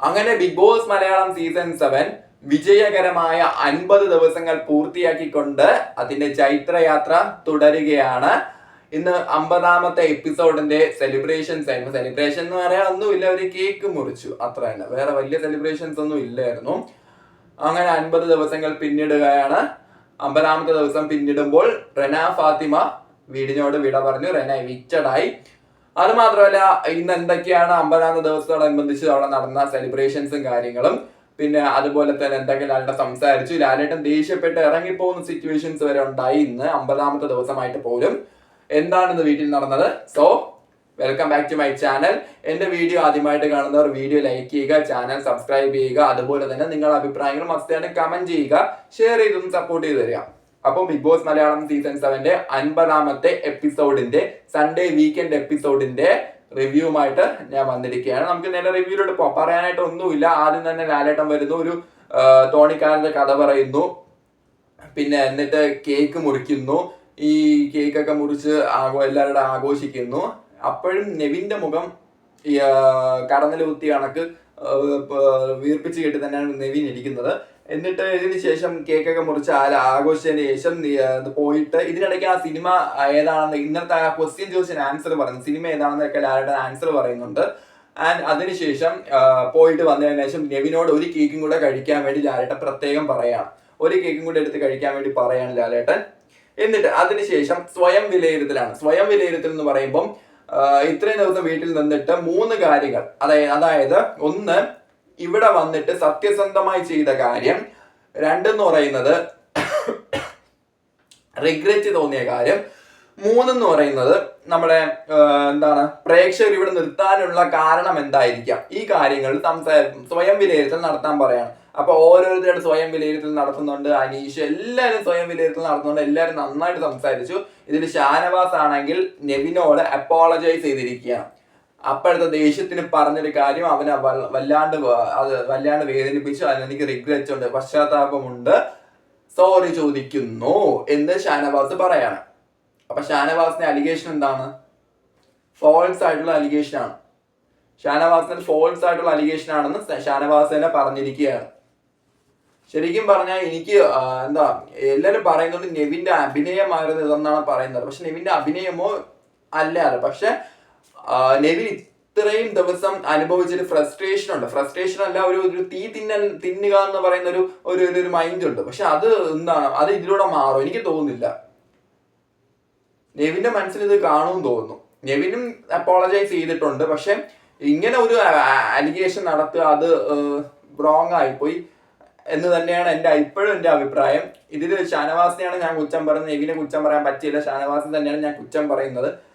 അങ്ങനെ Bigg Boss Malayalam season seven വിജയകരമായ അൻപത് ദിവസങ്ങൾ പൂർത്തിയാക്കിക്കൊണ്ട് അതിന്റെ ചൈത്രയാത്ര തുടരുകയാണ്. ഇന്ന് അമ്പതാമത്തെ എപ്പിസോഡിന്റെ സെലിബ്രേഷൻസ് ആയിരുന്നു. സെലിബ്രേഷൻ എന്ന് പറയാൻ ഒന്നുമില്ല ഒരു കേക്ക് മുറിച്ചു. അത്ര തന്നെ. വേറെ വലിയ സെലിബ്രേഷൻസ് ഒന്നും ഇല്ലായിരുന്നു. അങ്ങനെ അൻപത് ദിവസങ്ങൾ പിന്നിടുകയാണ്. അമ്പതാമത്തെ ദിവസം പിന്നിടുമ്പോൾ റെന ഫാത്തിമ വീടിനോട് വിട പറഞ്ഞു. റെന എവിക്റ്റഡായി അത് മാത്രമല്ല ഇന്ന് എന്തൊക്കെയാണ് അമ്പതാം ദിവസത്തോടനുബന്ധിച്ച് അവിടെ നടന്ന സെലിബ്രേഷൻസും കാര്യങ്ങളും. പിന്നെ അതുപോലെ തന്നെ എന്തൊക്കെ ലാലേട്ടൻ സംസാരിച്ചു. ലാലേട്ടൻ ദേഷ്യപ്പെട്ട് ഇറങ്ങിപ്പോകുന്ന സിറ്റുവേഷൻസ് വരെ ഉണ്ടായി ഇന്ന് അമ്പതാമത്തെ ദിവസമായിട്ട് പോലും. എന്താണ് ഇന്ന് വീട്ടിൽ നടന്നത്? So welcome back to my channel എന്റെ വീഡിയോ ആദ്യമായിട്ട് കാണുന്നവർ വീഡിയോ ലൈക്ക് ചെയ്യുക ചാനൽ സബ്സ്ക്രൈബ് ചെയ്യുക. അതുപോലെ തന്നെ നിങ്ങളുടെ അഭിപ്രായങ്ങൾ മസ്റ്റായിട്ട് കമന്റ് ചെയ്യുക. ഷെയർ ചെയ്തും സപ്പോർട്ട് ചെയ്ത് തരിക അപ്പോൾ ബിഗ് ബോസ് മലയാളം സീസൺ സെവന്റെ അൻപതാമത്തെ എപ്പിസോഡിന്റെ സൺഡേ വീക്കെൻഡ് എപ്പിസോഡിന്റെ റിവ്യൂമായിട്ട് ഞാൻ വന്നിരിക്കുകയാണ്. നമുക്ക് നേരെ റിവ്യൂലോട്ട് പോ പറയാനായിട്ട് ഒന്നുമില്ല. ആദ്യം തന്നെ ലാലേട്ടൻ വരുന്നു. ഒരു തോണിക്കാരന്റെ കഥ പറയുന്നു. പിന്നെ എന്നിട്ട് കേക്ക് മുറിക്കുന്നു. ഈ കേക്കൊക്കെ മുറിച്ച് ആഘോ എല്ലാവരുടെ ആഘോഷിക്കുന്നു. അപ്പോഴും നെവിന്റെ മുഖം കടന്നൽ കുത്തി കണക്ക് വീർപ്പിച്ച് കേട്ട് തന്നെയാണ് നെവിൻ ഇരിക്കുന്നത്. എന്നിട്ട് ഇതിന് ശേഷം കേക്കൊക്കെ മുറിച്ച് ആ ആഘോഷിച്ചതിന് ശേഷം പോയിട്ട് ഇതിനിടയ്ക്ക് ആ സിനിമ ഏതാണെന്ന് ഇന്നത്തെ ആ ക്വസ്റ്റ്യൻ ചോദിച്ചതിന് ആൻസർ പറയുന്നു. സിനിമ ഏതാണെന്നൊക്കെ ലാലേട്ടൻ ആൻസർ പറയുന്നുണ്ട്. ആൻഡ് അതിനുശേഷം പോയിട്ട് വന്നതിന് ശേഷം നെവിനോട് ഒരു കേക്കും കൂടെ കഴിക്കാൻ വേണ്ടി ലാലേട്ടൻ പ്രത്യേകം പറയാണ്. ഒരു കേക്കും കൂടെ എടുത്ത് കഴിക്കാൻ വേണ്ടി പറയാണ് ലാലേട്ടൻ. എന്നിട്ട് അതിനുശേഷം സ്വയം വിലയിരുത്തലാണ്. സ്വയം വിലയിരുത്തൽ എന്ന് പറയുമ്പം ഇത്രയും ദിവസം വീട്ടിൽ നിന്നിട്ട് മൂന്ന് കാര്യങ്ങൾ. അതായത് അതായത് ഒന്ന് ഇവിടെ വന്നിട്ട് സത്യസന്ധമായി ചെയ്ത കാര്യം രണ്ടെന്ന് പറയുന്നത് റിഗ്രറ്റ് തോന്നിയ കാര്യം. മൂന്നെന്ന് പറയുന്നത് നമ്മുടെ എന്താണ് പ്രേക്ഷകർ ഇവിടെ നിർത്താനുള്ള കാരണം എന്തായിരിക്കാം? ഈ കാര്യങ്ങൾ സംസാര സ്വയം വിലയിരുത്തൽ നടത്താൻ പറയാണ്. അപ്പൊ ഓരോരുത്തരുടെ സ്വയം വിലയിരുത്തൽ നടത്തുന്നുണ്ട്. അനീഷ് എല്ലാവരും സ്വയം വിലയിരുത്തൽ നടത്തുന്നുണ്ട്. എല്ലാവരും നന്നായിട്ട് സംസാരിച്ചു. ഇതിൽ ഷാനവാസ് ആണെങ്കിൽ നെവിനോട് അപ്പോളജൈസ് ചെയ്തിരിക്കുകയാണ്. അപ്പോഴത്തെ ദേഷ്യത്തിന് പറഞ്ഞൊരു കാര്യം അവനെ വല്ലാണ്ട് അത് വല്ലാണ്ട് വേദനിപ്പിച്ചു. അതിനെനിക്ക് റിഗ്രറ്റ് ഉണ്ട് പശ്ചാത്താപമുണ്ട്. സോറി ചോദിക്കുന്നു എന്ന് ഷാനവാസ് പറയാണ്. അപ്പൊ ഷാനവാസിന്റെ അലിഗേഷൻ എന്താണ്? ഫോൾസ് ആയിട്ടുള്ള അലിഗേഷൻ ആണ്. ഷാനവാസിന് ഫോൾസ് ആയിട്ടുള്ള അലിഗേഷൻ ആണെന്ന് ഷാനവാസ് തന്നെ പറഞ്ഞിരിക്കുകയാണ്. ശരിക്കും പറഞ്ഞാൽ എനിക്ക് എന്താ എല്ലാവരും പറയുന്നത് നെവിന്റെ അഭിനയമായിരുന്നു ഇതെന്നാണ് പറയുന്നത്. പക്ഷെ നെവിന്റെ അഭിനയമോ അല്ല പക്ഷെ നെവിൻ ഇത്രയും ദിവസം അനുഭവിച്ചൊരു ഫ്രസ്ട്രേഷൻ ഉണ്ട്. ഫ്രസ്ട്രേഷൻ അല്ല ഒരു ഒരു തീ തിന്നൽ തിന്നുക എന്ന് പറയുന്ന ഒരു ഒരു- ഒരു മൈൻഡ് ഉണ്ട്. പക്ഷെ അത് എന്താണ് അത് ഇതിലൂടെ മാറും. എനിക്ക് തോന്നുന്നില്ല. നെവിന്റെ മനസ്സിൽ ഇത് കാണുമെന്ന് തോന്നുന്നു. നെവിനും അപ്പോളജൈസ് ചെയ്തിട്ടുണ്ട്. പക്ഷെ ഇങ്ങനെ ഒരു അലിഗേഷൻ നടത്തുക അത് റോങ് ആയിപ്പോയി എന്ന് തന്നെയാണ് എന്റെ ഇപ്പോഴും എന്റെ അഭിപ്രായം. ഇതിൽ ഷാനവാസിനെയാണ് ഞാൻ കുറ്റം പറയുന്നത്. നെവിനെ കുറ്റം പറയാൻ പറ്റിയില്ല. ഷാനവാസിന് തന്നെയാണ് ഞാൻ കുറ്റം പറയുന്നത്.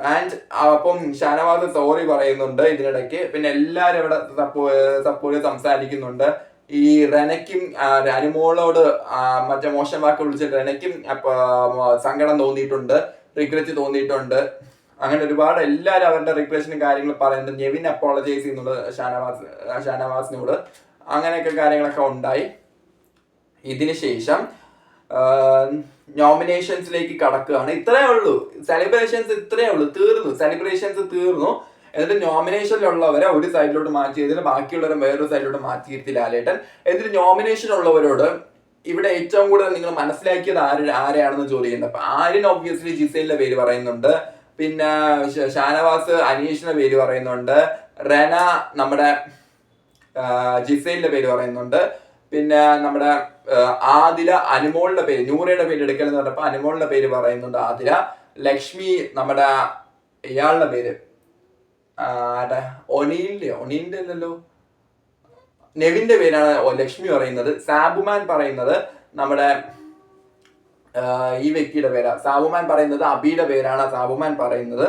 ആൻഡ് അപ്പം ഷാനവാസ് സോറി പറയുന്നുണ്ട് ഇതിനിടയ്ക്ക്. പിന്നെ എല്ലാവരും ഇവിടെ സപ്പോർട്ട് സംസാരിക്കുന്നുണ്ട്. ഈ റെനയ്ക്കും അനുമോളോട് മറ്റേ മോശം വാക്ക് വിളിച്ചിട്ട് റെനയ്ക്കും സങ്കടം തോന്നിയിട്ടുണ്ട്. റിഗ്രറ്റ് തോന്നിയിട്ടുണ്ട്. അങ്ങനെ ഒരുപാട് എല്ലാവരും അവരുടെ റിഗ്രഷനും കാര്യങ്ങളും പറയുന്നുണ്ട്. നെവിൻ അപ്പോളജൈസ് ചെയ്യുന്നുണ്ട് ഷാനവാസ് ഷാനവാസിനോട്. അങ്ങനെയൊക്കെ കാര്യങ്ങളൊക്കെ ഉണ്ടായി. ഇതിന് ശേഷം നോമിനേഷൻസിലേക്ക് കടക്കുകയാണ്. ഇത്രയേ ഉള്ളൂ. സെലിബ്രേഷൻസ് ഇത്രയേ ഉള്ളൂ. തീർന്നു. സെലിബ്രേഷൻസ് തീർന്നു. എന്നിട്ട് നോമിനേഷനിലുള്ളവരെ ഒരു സൈഡിലോട്ട് മാറ്റി ചെയ്തിട്ട് ബാക്കിയുള്ളവരെ വേറൊരു സൈഡിലോട്ട് മാറ്റിയിരുത്തി ലാലേട്ടൻ. എന്നിട്ട് നോമിനേഷൻ ഉള്ളവരോട് ഇവിടെ ഏറ്റവും കൂടുതൽ നിങ്ങൾ മനസ്സിലാക്കിയത് ആര് ആരെയാണെന്ന് ചോദിക്കുന്നത് അപ്പൊ ആര്യൻ ഒബ്വിയസ്ലി ജിസൈലിന്റെ പേര് പറയുന്നുണ്ട്. പിന്നെ ഷാനവാസ് അനീഷിന്റെ പേര് പറയുന്നുണ്ട്. റെന നമ്മുടെ ജിസൈലിന്റെ പേര് പറയുന്നുണ്ട്. പിന്നെ നമ്മുടെ ആദില അനുമോളിന്റെ പേര് നൂറയുടെ പേര് എടുക്കലെന്ന് പറഞ്ഞപ്പോ അനുമോളിന്റെ പേര് പറയുന്നുണ്ട് ആദില. ലക്ഷ്മി നമ്മുടെ ഇയാളുടെ പേര്. ഒനീലിന്റെ ഒനീലിന്റെ അല്ലല്ലോ. നെവിന്റെ പേരാണ് ലക്ഷ്മി പറയുന്നത്. സാബുമാൻ പറയുന്നത് നമ്മുടെ ഈ വ്യക്തിയുടെ പേരാണ് സാബുമാൻ പറയുന്നത് അബിയുടെ പേരാണ്. സാബുമാൻ പറയുന്നത്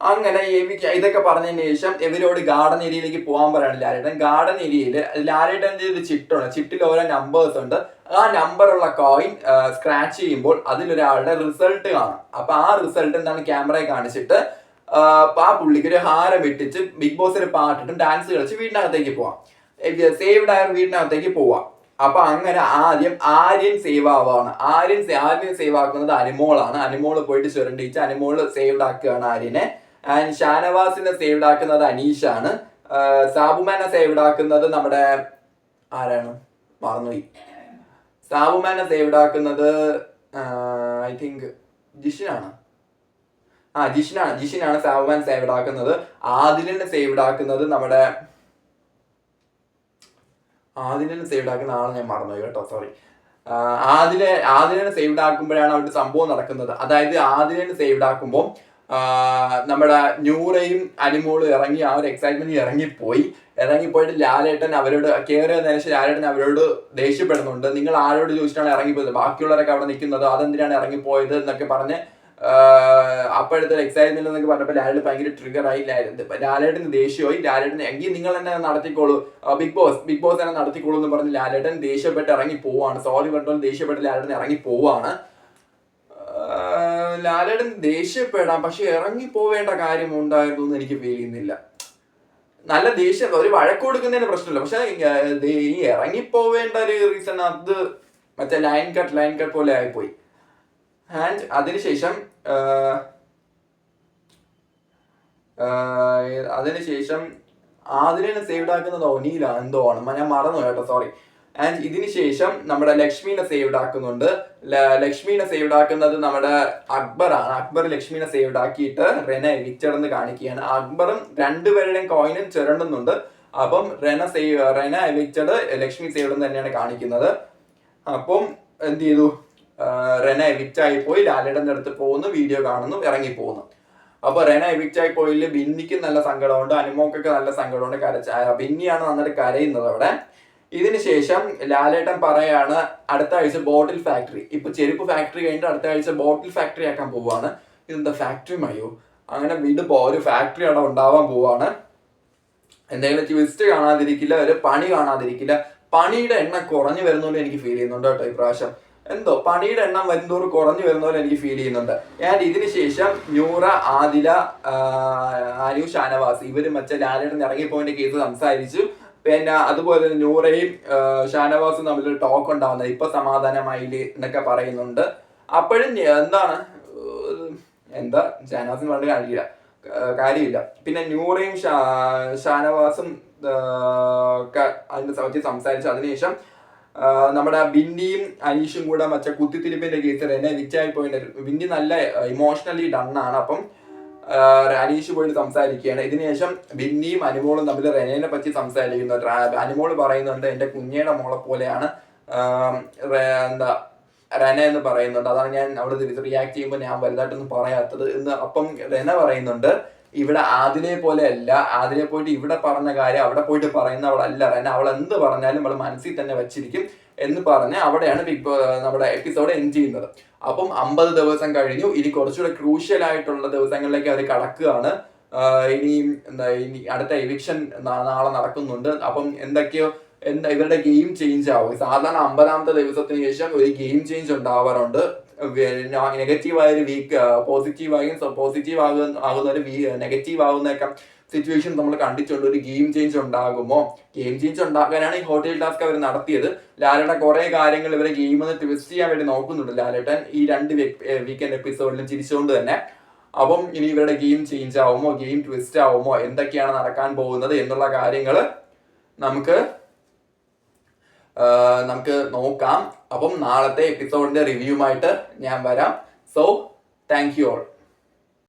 അങ്ങനെ എവിക്ക് ഇതൊക്കെ പറഞ്ഞതിന് ശേഷം ഇവരോട് ഗാർഡൻ ഏരിയയിലേക്ക് പോകാൻ പറയാണ് ലാലേട്ടൻ. ഗാർഡൻ ഏരിയയിൽ ലാലേട്ടൻ ഒരു ചിട്ടുണ്ട് ചിട്ടിൽ ഓരോ നമ്പേഴ്സ് ഉണ്ട്. ആ നമ്പറുള്ള കോയിൻ സ്ക്രാച്ച് ചെയ്യുമ്പോൾ അതിലൊരാളുടെ റിസൾട്ട് കാണാം. അപ്പൊ ആ റിസൾട്ട് എന്താണ് ക്യാമറയെ കാണിച്ചിട്ട് ആ, പുള്ളിക്ക് ഒരു ഹാരം ഇട്ടിച്ച് ബിഗ് ബോസിന് പാട്ടിട്ടും ഡാൻസ് കളിച്ച് വീടിനകത്തേക്ക് പോവാം. സേവ്ഡ് ആയ വീടിനകത്തേക്ക് പോവാം. അപ്പൊ അങ്ങനെ ആദ്യം ആര്യൻ സേവ് ആവാണ്. ആര്യൻ ആര്യൻ സേവ് ആക്കുന്നത് അനിമോളാണ്. അനിമോൾ പോയിട്ട് ചുരണ്ടിച്ച് അനിമോൾ സേവ്ഡ് ആക്കുകയാണ് ആര്യനെ. ആൻഡ് ഷാനവാസിനെ സേവ്ഡ് ആക്കുന്നത് ആണ്. സാബുമാനെ സേവ്ഡ് ആക്കുന്നത് നമ്മുടെ ആരാണ്? മറന്നുപോയി. സാബുമാനെ സേവ്ഡ് ആക്കുന്നത് ഐ തിങ്ക് ജിഷിനാണ്. ആ ജിഷിനാണ്. ജിഷിനാണ് സാബുമാൻ സേവ്ഡ് ആക്കുന്നത് ആദിലിനെ സേവ്ഡ് ആക്കുന്നത് നമ്മുടെ ആദിലിനെ സേവ്ഡ് ആക്കുന്ന ആളെ ഞാൻ മറന്നുപോയി കേട്ടോ സോറി ആദിലെ ആദിലിനെ സേവ്ഡ് ആക്കുമ്പോഴാണ് അവിടെ സംഭവം നടക്കുന്നത്. അതായത് ആദിലിനെ സേവ്ഡ് ആക്കുമ്പോൾ നമ്മുടെ ന്യൂറയും അനിമോളും ഇറങ്ങി ആ ഒരു എക്സൈറ്റ്മെന്റ് ഇറങ്ങിപ്പോയി. ഇറങ്ങിപ്പോയിട്ട് ലാലേട്ടൻ അവരോട് കയറിയ നേരം ലാലേട്ടൻ അവരോട് ദേഷ്യപ്പെടുന്നുണ്ട്. നിങ്ങൾ ആരോട് ചോദിച്ചിട്ടാണ് ഇറങ്ങിപ്പോയത്? ബാക്കിയുള്ളവരൊക്കെ അവിടെ നിൽക്കുന്നത് അതെന്തിനാണ് ഇറങ്ങിപ്പോയത്? എന്നൊക്കെ പറഞ്ഞ് അപ്പോഴത്തെ എക്സൈറ്റ്മെന്റ് എന്നൊക്കെ പറഞ്ഞപ്പോൾ ലാലേട്ടൻ ഭയങ്കര ട്രിഗർ ആയി. ലാലേട്ടന് ദേഷ്യമായി. ലാലേട്ടൻ എങ്കിൽ നിങ്ങൾ തന്നെ നടത്തിക്കോളൂ. ബിഗ് ബോസ് ബിഗ് ബോസ് തന്നെ നടത്തിക്കോളൂ എന്ന് പറഞ്ഞ് ലാലേട്ടൻ ദേഷ്യപ്പെട്ട് ഇറങ്ങി പോവാണ് സോറി പറഞ്ഞോൾ ദേഷ്യപ്പെട്ട് ലാലേട്ടൻ ഇറങ്ങി പോവാണ് ലാലേട്ടൻ ദേഷ്യപ്പെടാം പക്ഷെ ഇറങ്ങി പോവേണ്ട കാര്യം ഉണ്ടായിരുന്നു എന്ന് എനിക്ക് ഫീൽ ചെയ്യുന്നില്ല. നല്ല ദേഷ്യം ഒരു വഴക്ക് കൊടുക്കുന്നതിന് പ്രശ്നമില്ല. പക്ഷെ ഈ ഇറങ്ങിപ്പോവേണ്ട ഒരു റീസൺ അത് മറ്റേ ലൈൻ കട്ട് ലൈൻ കട്ട് പോലെ ആയിപ്പോയി. ആൻഡ് അതിനുശേഷം അതിനുശേഷം ആദിലിനെ സേവ്ഡ് ആക്കുന്നത് ഒനിയിലാണ് എന്തോ ആണ്. ഞാൻ മറന്നു കേട്ടോ സോറി ആൻഡ് ഇതിനുശേഷം നമ്മുടെ ലക്ഷ്മീനെ സേവ്ഡ് ആക്കുന്നുണ്ട്. ലക്ഷ്മീനെ സേവ്ഡ് ആക്കുന്നത് നമ്മുടെ അക്ബറാണ്. അക്ബർ ലക്ഷ്മീനെ സേവ്ഡ് ആക്കിയിട്ട് റെന എവിക്റ്റഡ് കാണിക്കുകയാണ്. അക്ബറും രണ്ടുപേരുടെയും കോയിനും ചിരണ്ടുന്നുണ്ട്. അപ്പം Rena save Rena evicted Lakshmi saved തന്നെയാണ് കാണിക്കുന്നത്. അപ്പം എന്ത് ചെയ്തു? റെന എവിക്റ്റ് ആയി പോയി ലാലയുടെ അടുത്ത് പോകുന്നു. വീഡിയോ കാണുന്നു. ഇറങ്ങി പോകുന്നു അപ്പൊ റെന എവിക്റ്റ് ആയി പോയില്ല? ബിന്നിക്ക് നല്ല സങ്കടമുണ്ട്. അനുമോക്കൊക്കെ നല്ല സങ്കടമുണ്ട്. കരച്ച ബിന്നിയാണ് നന്നായിട്ട് കരയുന്നത് അവിടെ. ഇതിന് ശേഷം ലാലേട്ടൻ പറയാണ് അടുത്ത ആഴ്ച ബോട്ടിൽ ഫാക്ടറി ഇപ്പൊ ചെരുപ്പ് ഫാക്ടറി കഴിഞ്ഞിട്ട് അടുത്ത ആഴ്ച ബോട്ടിൽ ഫാക്ടറി ആക്കാൻ പോവാണ് ഇതെന്താ ഫാക്ടറി മയോ? അങ്ങനെ വീണ്ടും ഒരു ഫാക്ടറി അവിടെ ഉണ്ടാവാൻ പോവാണ് എന്തെങ്കിലും ട്വിസ്റ്റ് കാണാതിരിക്കില്ല ഒരു പണി കാണാതിരിക്കില്ല. പണിയുടെ എണ്ണം കുറഞ്ഞു വരുന്നതുകൊണ്ട് എനിക്ക് ഫീൽ ചെയ്യുന്നുണ്ട് കേട്ടോ ഇപ്രാവശ്യം. എന്തോ പണിയുടെ എണ്ണം വരുന്നതോറും കുറഞ്ഞു വരുന്ന പോലെ എനിക്ക് ഫീൽ ചെയ്യുന്നുണ്ട്. ഞാൻ ഇതിന് ശേഷം ന്യൂറ ആദില ആര്യു ഷാനവാസ് ഇവരും മറ്റേ ലാലേട്ടൻ ഇറങ്ങിപ്പോയിന്റെ കേസ് സംസാരിച്ചു. പിന്നെ അതുപോലെ തന്നെ നൂറയും ഷാനവാസും തമ്മിൽ ടോക്ക് ഉണ്ടാവുന്നത് ഇപ്പൊ സമാധാനമായില്ലേ എന്നൊക്കെ പറയുന്നുണ്ട്. അപ്പോഴും എന്താണ് എന്താ ഷാനവാസിന് പറഞ്ഞ കാര്യമില്ല. കാര്യമില്ല. പിന്നെ നൂറയും ഷാനവാസും അതിന്റെ പറ്റി സംസാരിച്ചു അതിനുശേഷം നമ്മുടെ ബിന്നിയും അനീഷും കൂടെ മറ്റേ കുത്തിത്തിരിപ്പിന്റെ കേസിൽ എന്നെ വിറ്റായി പോയിട്ടുണ്ട് ബിന്നി നല്ല ഇമോഷണലി ഡണ്ണാണ് അപ്പം അനീഷ് പോയിട്ട് സംസാരിക്കുകയാണ്. ഇതിനുശേഷം ബിന്നിയും അനുമോളും തമ്മിൽ റെനേനെ പറ്റി സംസാരിക്കുന്നു. അനുമോൾ പറയുന്നുണ്ട് എന്റെ കുഞ്ഞയുടെ മോളെ പോലെയാണ്. എന്താ റെന എന്ന് പറയുന്നുണ്ട്. അതാണ് ഞാൻ അവിടെ റിയാക്ട് ചെയ്യുമ്പോൾ ഞാൻ വലുതായിട്ടൊന്നും പറയാത്തത് എന്ന് അപ്പം റെന പറയുന്നുണ്ട്. ഇവിടെ ആദിനെ പോലെ അല്ല ആദിനെ പോയിട്ട് ഇവിടെ പറഞ്ഞ കാര്യം അവിടെ പോയിട്ട് പറയുന്ന അവളല്ല റെന അവൾ എന്ത് പറഞ്ഞാലും അവൾ മനസ്സിൽ തന്നെ വെച്ചിരിക്കും. എന്ന് പറഞ്ഞ് അവിടെയാണ് ബിഗ് നമ്മുടെ എപ്പിസോഡ് എൻഡ് ചെയ്യുന്നത്. അപ്പം അമ്പത് ദിവസം കഴിഞ്ഞു. ഇനി കുറച്ചുകൂടെ ക്രൂഷ്യൽ ആയിട്ടുള്ള ദിവസങ്ങളിലേക്ക് അവർ കടക്കുകയാണ്. എന്താ ഇനി അടുത്ത എവിക്ഷൻ നാളെ നടക്കുന്നുണ്ട്. അപ്പം എന്തൊക്കെയോ എന്താ ഇവരുടെ ഗെയിം ചേഞ്ച് ആവും. സാധാരണ അമ്പതാമത്തെ ദിവസത്തിന് ശേഷം ഒരു ഗെയിം ചേഞ്ച് ഉണ്ടാവാറുണ്ട്. നെഗറ്റീവായ ഒരു വീക്ക് പോസിറ്റീവായും പോസിറ്റീവ് ആകുന്ന ആകുന്ന ഒരു നെഗറ്റീവ് ആകുന്നൊക്കെ സിറ്റുവേഷൻ നമ്മൾ കണ്ടിട്ടുണ്ട്. ഒരു ഗെയിം ചേഞ്ച് ഉണ്ടാകുമോ? ഗെയിം ചേഞ്ച് ഉണ്ടാക്കാനാണ് ഈ ഹോട്ടൽ ടാസ്ക് അവർ നടത്തിയത്. ലാലേട്ടൻ കുറെ കാര്യങ്ങൾ ഇവരെ ഗെയിം ഒന്ന് ട്വിസ്റ്റ് ചെയ്യാൻ വേണ്ടി നോക്കുന്നുണ്ട് ലാലേട്ടൻ ഈ രണ്ട് വീക്കെൻഡ് എപ്പിസോഡിലും ചിരിച്ചുകൊണ്ട് തന്നെ. അപ്പം ഇനി ഇവരുടെ ഗെയിം ചേഞ്ച് ആവുമോ? ഗെയിം ട്വിസ്റ്റ് ആവുമോ? എന്തൊക്കെയാണ് നടക്കാൻ പോകുന്നത് എന്നുള്ള കാര്യങ്ങൾ നമുക്ക് നമുക്ക് നോക്കാം. അപ്പം നാളത്തെ എപ്പിസോഡിന്റെ റിവ്യൂമായിട്ട് ഞാൻ വരാം. So thank you all